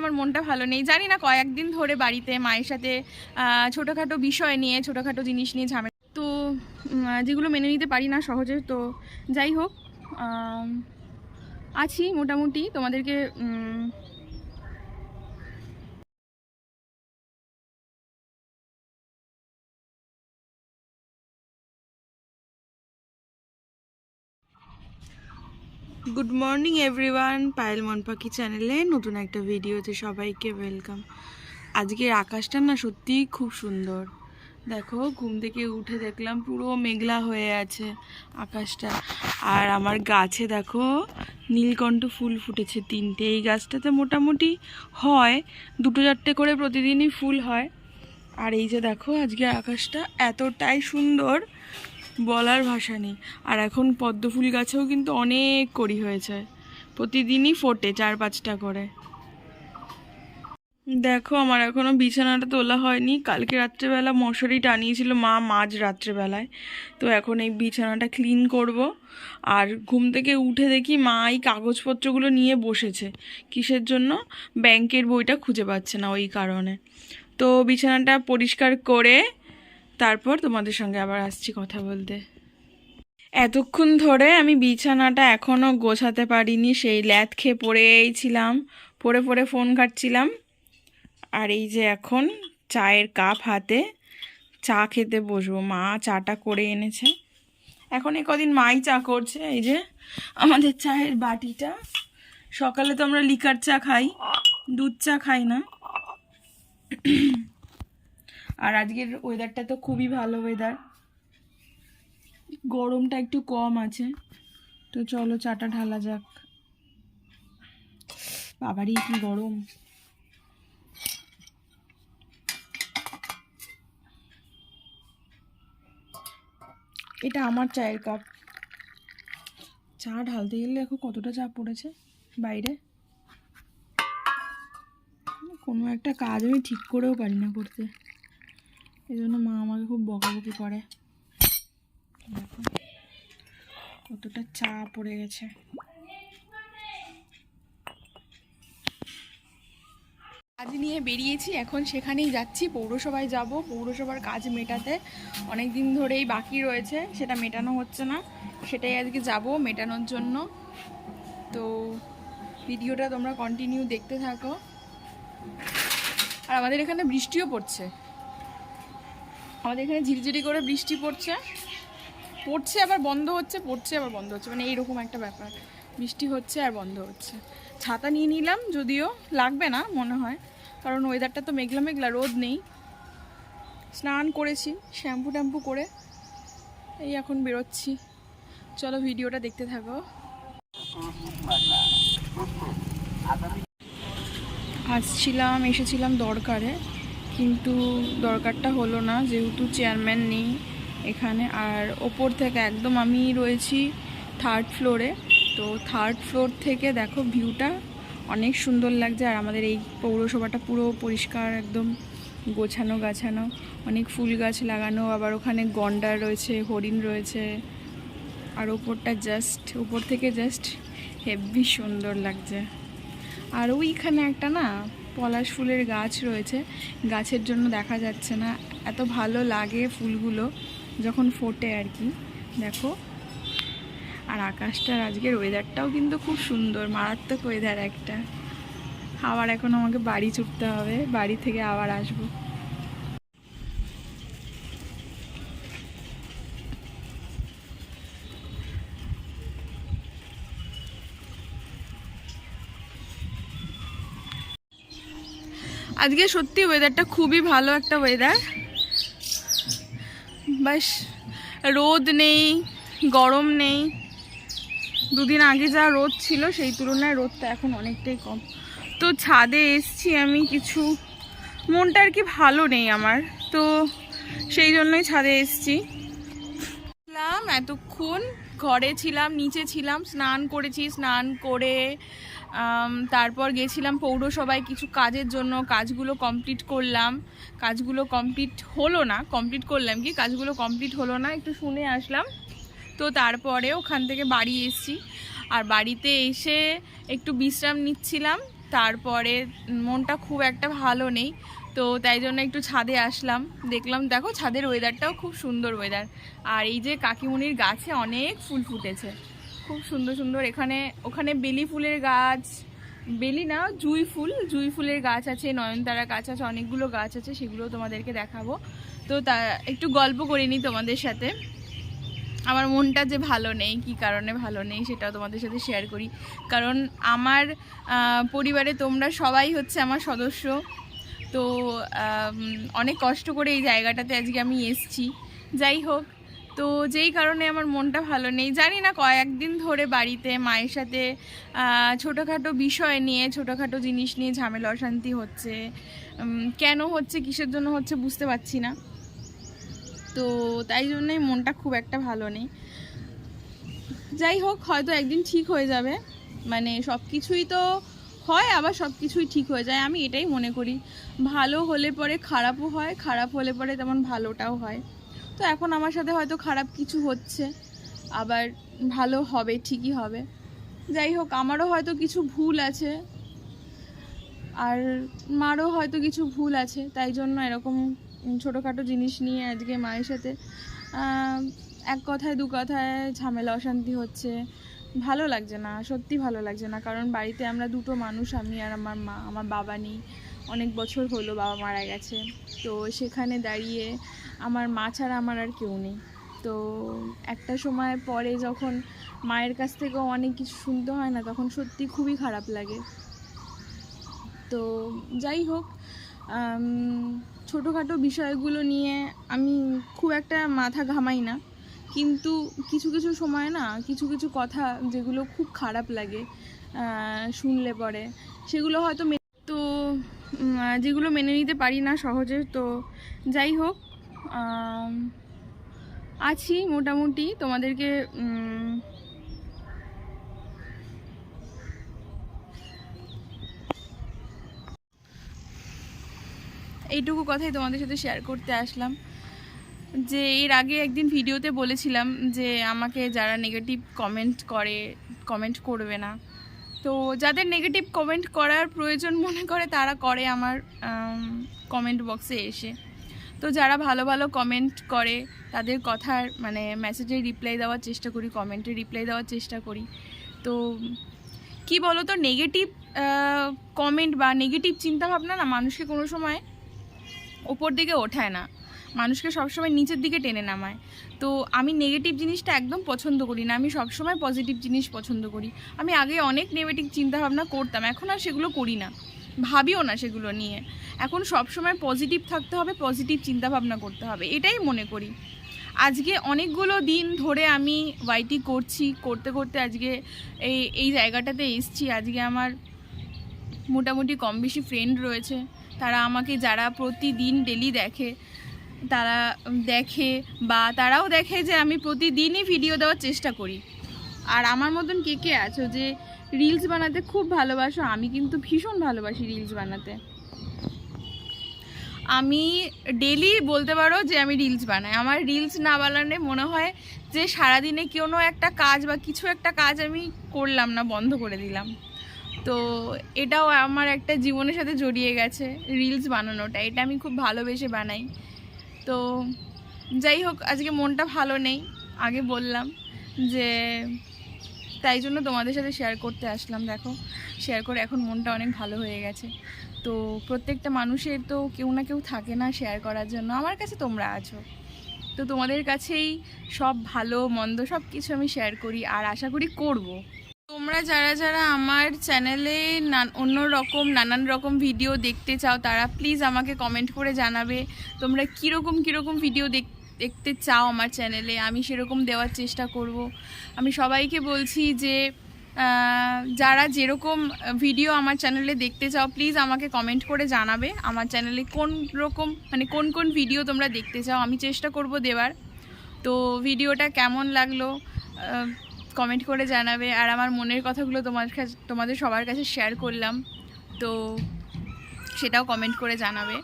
আমার মনটা ভালো নেই। জানি না কয়েকদিন ধরে বাড়িতে মায়ের সাথে ছোটোখাটো বিষয় নিয়ে, ছোটোখাটো জিনিস নিয়ে ঝামেলা। তো যেগুলো মেনে নিতে পারি না সহজে, তো যাই হোক আছি মোটামুটি। তোমাদেরকে গুড মর্নিং এভরিওয়ান পায়েল মন পাখি চ্যানেলে নতুন একটা ভিডিওতে সবাইকে ওয়েলকাম আজকের আকাশটা না সত্যিই খুব সুন্দর। দেখো, ঘুম থেকে উঠে দেখলাম পুরো মেঘলা হয়ে আছে আকাশটা। আর আমার গাছে দেখো, নীলকণ্ঠ ফুল ফুটেছে তিনটে। এই গাছটাতে মোটামুটি হয়, দুটো চারটে করে প্রতিদিনই ফুল হয়। আর এই যে দেখো আজকে আকাশটা এতটাই সুন্দর বলার ভাষা নেই। আর এখন পদ্ম ফুল গাছেও কিন্তু অনেক কড়ি হয়েছে। প্রতিদিনই ফোটে চার পাঁচটা করে। দেখো, আমার এখনও বিছানাটা তোলা হয়নি। কালকে রাত্রেবেলা মশারি টানিয়েছিল মা, মাঝ রাত্রেবেলায়। তো এখন এই বিছানাটা ক্লিন করব। আর ঘুম থেকে উঠে দেখি মা এই কাগজপত্রগুলো নিয়ে বসেছে। কিসের জন্য? ব্যাংকের বইটা খুঁজে পাচ্ছে না ওই কারণে। তো বিছানাটা পরিষ্কার করে তারপর তোমাদের সঙ্গে আবার আসছি কথা বলতে। এতক্ষণ ধরে আমি বিছানাটা এখনও গোছাতে পারিনি, সেই ল্যাদ খেয়ে পড়েই ছিলাম, পড়ে পড়ে ফোন ঘাটছিলাম। আর এই যে এখন চায়ের কাপ হাতে চা খেতে বসবো, মা চাটা করে এনেছে। এখন এ কদিন মাই চা করছে, এই যে আমাদের চায়ের বাটিটা। সকালে তো আমরা লিকার চা খাই, দুধ চা খাই না। আর আজকের ওয়েদারটা তো খুবই ভালো ওয়েদার গরমটা একটু কম আছে। তো চলো চাটা ঢালা যাক। বাবারই কি গরম। এটা আমার চায়ের কাপ চা ঢালতে গেলে দেখো কতটা চা পড়েছে বাইরে। কোনো একটা কাজ আমি ঠিক করেও পারি না করতে। এই জন্য মা আমাকে খুব বকাবকি করে। কতটা চা পড়ে গেছে। কাজ নিয়ে বেরিয়েছি, এখন সেখানেই যাচ্ছি। পৌরসভায় যাব। পৌরসভার কাজ মেটাতে অনেক দিন ধরেই বাকি রয়েছে। সেটা মেটানো হচ্ছে না। সেটাই আজকে যাব মেটানোর জন্য। তো ভিডিওটা তোমরা কন্টিনিউ দেখতে থাকো। আর আমাদের এখানে বৃষ্টিও পড়ছে। আমাদের এখানে ঝিরিঝিরি করে বৃষ্টি পড়ছে। পড়ছে আবার বন্ধ হচ্ছে, পড়ছে আবার বন্ধ হচ্ছে। মানে এইরকম একটা ব্যাপার। বৃষ্টি হচ্ছে আর বন্ধ হচ্ছে। ছাতা নিয়ে নিলাম যদিও, লাগবে না মনে হয়। কারণ ওয়েদারটা তো মেঘলা মেঘলা, রোদ নেই। স্নান করেছি, শ্যাম্পু ট্যাম্পু করে এই এখন বেরোচ্ছি। চলো ভিডিওটা দেখতে থাকো। আসছিলাম, এসেছিলাম দরকারে। কিন্তু দরকারটা হলো না, যেহেতু চেয়ারম্যান নেই এখানে। আর ওপর থেকে একদম আমি রয়েছি থার্ড ফ্লোরে তো থার্ড ফ্লোর থেকে দেখো ভিউটা অনেক সুন্দর লাগছে, আর আমাদের এই পৌরসভাটা পুরো পরিষ্কার, একদম গোছানো গাছানো। অনেক ফুল গাছ লাগানো, আবার ওখানে গন্ডার রয়েছে, হরিণ রয়েছে। আর ওপরটা জাস্ট উপর থেকে জাস্ট হেভি সুন্দর লাগছে। আর ওইখানে একটা না পলাশ ফুলের গাছ রয়েছে। গাছের জন্য দেখা যাচ্ছে না। এত ভালো লাগে ফুলগুলো যখন ফোটে আর কি। দেখো। আর আকাশটার আজকের ওয়েদারটাও কিন্তু খুব সুন্দর, মারাত্মক ওয়েদার একটা। আবার এখন আমাকে বাড়ি ছুটতে হবে। বাড়ি থেকে আবার আসব। আজকে সত্যি ওয়েদারটা খুবই ভালো একটা ওয়েদার বাস, রোদ নেই, গরম নেই। দুদিন আগে যা রোদ ছিল, সেই তুলনায় রোদটা এখন অনেকটাই কম। তো ছাদে এসছি আমি কিছু, মনটা আর কি ভালো নেই আমার। তো সেই জন্যই ছাদে এসছি। এতক্ষণ ঘরে ছিলাম, নিচে ছিলাম, স্নান করেছি, স্নান করে তারপর গেছিলাম পৌরসভায় কিছু কাজের জন্য, কাজগুলো কমপ্লিট করলাম। কাজগুলো কমপ্লিট হলো না কমপ্লিট করলাম কি? কাজগুলো কমপ্লিট হলো না, একটু শুনে আসলাম। তো তারপরে ওখান থেকে বাড়ি এসেছি। আর বাড়িতে এসে একটু বিশ্রাম নিচ্ছিলাম। তারপরে মনটা খুব একটা ভালো নেই, তো তাই জন্য একটু ছাদে আসলাম। দেখলাম, দেখো, ছাদের ওয়েদারটাও খুব সুন্দর ওয়েদার আর এই যে কাকিমুনির গাছে অনেক ফুল ফুটেছে। খুব সুন্দর সুন্দর। এখানে, ওখানে বেলি ফুলের গাছ, বেলি না, জুই ফুল, জুই ফুলের গাছ আছে, নয়নতারা গাছ আছে, অনেকগুলো গাছ আছে, সেগুলো তোমাদেরকে দেখাবো। তো তা, একটু গল্প করিনি তোমাদের সাথে। আমার মনটা যে ভালো নেই, কি কারণে ভালো নেই, সেটাও তোমাদের সাথে শেয়ার করি। কারণ আমার পরিবারে তোমরা সবাই হচ্ছে আমার সদস্য। তো অনেক কষ্ট করে এই জায়গাটাতে আজকে আমি এসছি। যাই হোক তো যেই কারণে আমার মনটা ভালো নেই। জানি না কয়েকদিন ধরে বাড়িতে মায়ের সাথে ছোটোখাটো বিষয় নিয়ে, ছোটোখাটো জিনিস নিয়ে ঝামেলা, অশান্তি হচ্ছে। কেন হচ্ছে, কিসের জন্য হচ্ছে বুঝতে পারছি না। তো তাই জন্যই মনটা খুব একটা ভালো নেই। যাই হোক, হয়তো একদিন ঠিক হয়ে যাবে। মানে সব কিছুই তো হয়, আবার সব কিছুই ঠিক হয়ে যায়। আমি এটাই মনে করি। ভালো হলে পরে খারাপও হয়, খারাপ হলে পরে তেমন ভালোটাও হয়। তো এখন আমার সাথে হয়তো খারাপ কিছু হচ্ছে। আবার ভালো হবে, ঠিকই হবে। যাই হোক, আমারও হয়তো কিছু ভুল আছে। আর মারও হয়তো কিছু ভুল আছে, তাই জন্য এরকম ছোটোখাটো জিনিস নিয়ে আজকে মায়ের সাথে এক কথায়, দু কথায় ঝামেলা, অশান্তি হচ্ছে। ভালো লাগছে না, সত্যি ভালো লাগছে না। কারণ বাড়িতে আমরা দুটো মানুষ, আমি আর আমার মা, আমার বাবা নেই। অনেক বছর হলো বাবা মারা গেছে। তো সেখানে দাঁড়িয়ে আমার মা ছাড়া আমার আর কেউ নেই। তো একটা সময় পরে যখন মায়ের কাছ থেকেও অনেক কিছু শুনতে হয় না, তখন সত্যি খুবই খারাপ লাগে। তো যাই হোক ছোটোখাটো বিষয়গুলো নিয়ে আমি খুব একটা মাথা ঘামাই না। কিন্তু কিছু কিছু সময় না, কিছু কিছু কথা যেগুলো খুব খারাপ লাগে শুনলে পরে, সেগুলো হয়তো যেগুলো মেনে নিতে পারি না সহজে, তো যাই হোক আছি মোটামুটি। তোমাদেরকে এইটুকু কথাই তোমাদের সাথে শেয়ার করতে আসলাম। যে এর আগে একদিন ভিডিওতে বলেছিলাম যে আমাকে যারা নেগেটিভ কমেন্ট করে কমেন্ট করবে না। তো যাদের নেগেটিভ কমেন্ট করার প্রয়োজন মনে করে তারা করে আমার কমেন্ট বক্সে এসে। তো যারা ভালো ভালো কমেন্ট করে, তাদের কথার মানে মেসেজে রিপ্লাই দেওয়ার চেষ্টা করি কমেন্টে রিপ্লাই দেওয়ার চেষ্টা করি। তো কি বলো তো নেগেটিভ কমেন্ট বা নেগেটিভ চিন্তাভাবনা না মানুষকে কোনো সময় ওপর দিকে ওঠায় না। মানুষকে সবসময় নিচের দিকে টেনে নামায়। তো আমি নেগেটিভ জিনিসটা একদম পছন্দ করি না। আমি সবসময় পজিটিভ জিনিস পছন্দ করি। আমি আগে অনেক নেগেটিভ চিন্তাভাবনা করতাম, এখন আর সেগুলো করি না। ভাবিও না সেগুলো নিয়ে। এখন সবসময় পজিটিভ থাকতে হবে পজিটিভ চিন্তাভাবনা করতে হবে। এটাই মনে করি। আজকে অনেকগুলো দিন ধরে আমি ওয়াইটি করছি, করতে করতে আজকে এই এই জায়গাটাতে এসছি। আজকে আমার মোটামুটি কম বেশি ফ্রেন্ড রয়েছে। তারা আমাকে, যারা প্রতিদিন ডেলি দেখে তারা দেখে বা তারাও দেখে যে আমি প্রতিদিনই ভিডিও দেওয়ার চেষ্টা করি। আর আমার মতন কে কে আছো যে রিলস বানাতে খুব ভালোবাসো, আমি কিন্তু ভীষণ ভালোবাসি রিলস বানাতে। আমি ডেলি বলতে পারো যে আমি রিলস বানাই। আমার রিলস না বানালে মনে হয় যে সারাদিনে কোনো একটা কাজ বা কিছু একটা কাজ আমি করলাম না, বন্ধ করে দিলাম। তো এটাও আমার একটা জীবনের সাথে জড়িয়ে গেছে রিলস বানানোটা। এটা আমি খুব ভালোবেসে বানাই। তো যাই হোক, আজকে মনটা ভালো নেই। আগে বললাম যে তাই জন্য তোমাদের সাথে শেয়ার করতে আসলাম, দেখো। শেয়ার করে এখন মনটা অনেক ভালো হয়ে গেছে। তো প্রত্যেকটা মানুষের তো কেউ না কেউ থাকে না শেয়ার করার জন্য। আমার কাছে তোমরা আছো। তো তোমাদের কাছেই সব ভালো, মন্দ সব কিছু আমি শেয়ার করি আর আশা করি করব। তোমরা যারা যারা আমার চ্যানেলে অন্য রকম নানান রকম ভিডিও দেখতে চাও, তারা প্লিজ আমাকে কমেন্ট করে জানাবে। তোমরা কীরকম কীরকম ভিডিও দেখ, দেখতে চাও আমার চ্যানেলে? আমি সেরকম দেওয়ার চেষ্টা করব। আমি সবাইকে বলছি যে যারা যেরকম ভিডিও আমার চ্যানেলে দেখতে চাও প্লিজ আমাকে কমেন্ট করে জানাবে আমার চ্যানেলে কোন রকম মানে কোন কোন ভিডিও তোমরা দেখতে চাও। আমি চেষ্টা করব দেওয়ার। তো ভিডিওটা কেমন লাগল? কমেন্ট করে জানাবে। আর আমার মনের কথাগুলো তোমার কাছে তোমাদের সবার কাছে শেয়ার করলাম। তো সেটাও কমেন্ট করে জানাবে।